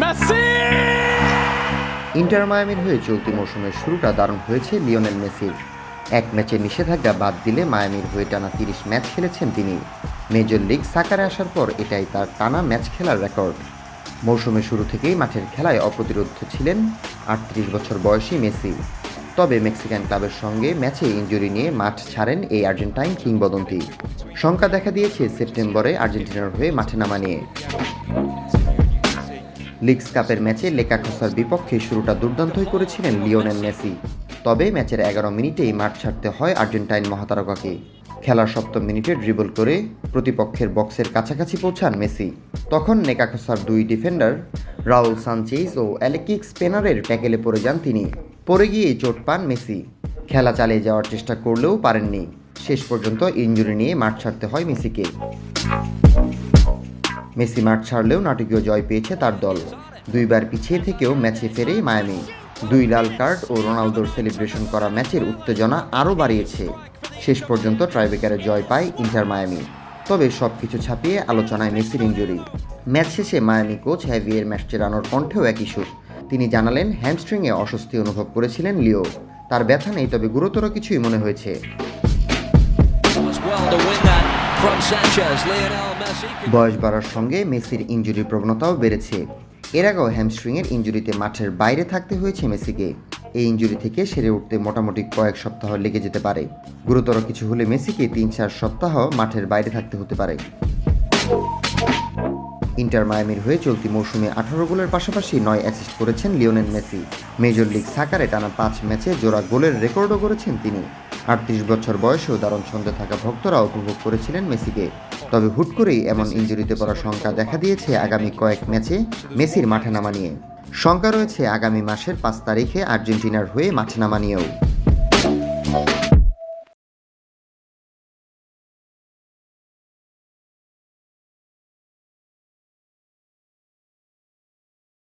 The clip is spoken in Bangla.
Messi! ইন্টার মায়ামির হয়ে চলতি মৌসুমের শুরুটা দারুণ হয়েছে লিওনেল মেসির এক ম্যাচে নিষেধাজ্ঞা বাদ দিলে মায়ামির হয়ে টানা তিরিশ ম্যাচ খেলেছেন তিনি। মেজর লিগ সাকারে আসার পর এটাই তার টানা ম্যাচ খেলার রেকর্ড। মৌসুমের শুরু থেকেই মাঠের খেলায় অপ্রতিরোধ ছিলেন আটত্রিশ বছর বয়সী মেসি। তবে মেক্সিকান ক্লাবের সঙ্গে ম্যাচে ইঞ্জুরি নিয়ে মাঠ ছাড়েন এই আর্জেন্টাইন কিংবদন্তি। শঙ্কা দেখা দিয়েছে সেপ্টেম্বরে আর্জেন্টিনার হয়ে মাঠে নামা নিয়ে। লিগস কাপের ম্যাচে লেকা খোসার বিপক্ষে শুরুটা দুর্দান্তই করেছিলেন লিওনেল মেসি। তবে ম্যাচের এগারো মিনিটেই মাঠ ছাড়তে হয় আর্জেন্টাইন মহাতারকাকে। খেলার সপ্তম মিনিটে ড্রিবল করে প্রতিপক্ষের বক্সের কাছাকাছি পৌঁছান মেসি। তখন নেকাখোসার দুই ডিফেন্ডার, রাউল সানচেজ ও অ্যালেকিক্স পেনারের ট্যাকেলে পড়ে যান তিনি। পড়ে গিয়েই চোট পান মেসি। খেলা চালিয়ে যাওয়ার চেষ্টা করলেও পারেননি। শেষ পর্যন্ত ইঞ্জুরি নিয়ে মাঠ ছাড়তে হয় মেসিকে। মেসি মাঠ ছাড়লেও নাটকীয় জয় পেয়েছে তার দল। দুইবার পিছিয়ে থেকেও ম্যাচে ফেরে মায়ামি। দুই লাল কার্ড ও রোনালদোর সেলিব্রেশন করা ম্যাচের উত্তেজনা আরও বাড়িয়েছে। শেষ পর্যন্ত ট্রাইবেকারে জয় পায় ইন্টার মায়ামি। তবে সব কিছু ছাপিয়ে আলোচনায় মেসির ইঞ্জুরি। ম্যাচ শেষে মায়ামি কোচ হ্যাভিয়ের ম্যাচচেরানোর কণ্ঠেও একই সুর। তিনি জানালেন, হ্যামস্ট্রিংয়ে অস্বস্তি অনুভব করেছিলেন লিও। তার ব্যথা নেই, তবে গুরুতর কিছুই মনে হয়েছে। বয়স বাড়ার সঙ্গে মেসির ইঞ্জুরির প্রবণতাও বেড়েছে। এর আগেও হ্যামস্ট্রিংয়ের ইঞ্জুরিতে মাঠের বাইরে থাকতে হয়েছে মেসিকে। এই ইঞ্জুরি থেকে সেরে উঠতে মোটামুটি কয়েক সপ্তাহ লেগে যেতে পারে। গুরুতর কিছু হলে মেসিকে তিন চার সপ্তাহ মাঠের বাইরে থাকতে হতে পারে। ইন্টার মায়ামির হয়ে চলতি মৌসুমে আঠারো গোলের পাশাপাশি নয় অ্যাসিস্ট করেছেন লিওনেল মেসি। মেজর লিগ সাকারে টানা পাঁচ ম্যাচে জোড়া গোলের রেকর্ডও করেছেন তিনি। আটত্রিশ বছর বয়সেও দারুণ ছন্দে থাকা ভক্তরা উপভোগ করেছিলেন মেসিকে। তবে হুট করেই এমন ইঞ্জুরিতে পড়ার শঙ্কা দেখা দিয়েছে আগামী কয়েক ম্যাচে মেসির মাঠে নামা নিয়ে। শঙ্কা রয়েছে আগামী মাসের পাঁচ তারিখে আর্জেন্টিনার হয়ে মাঠে নামা নিয়েও।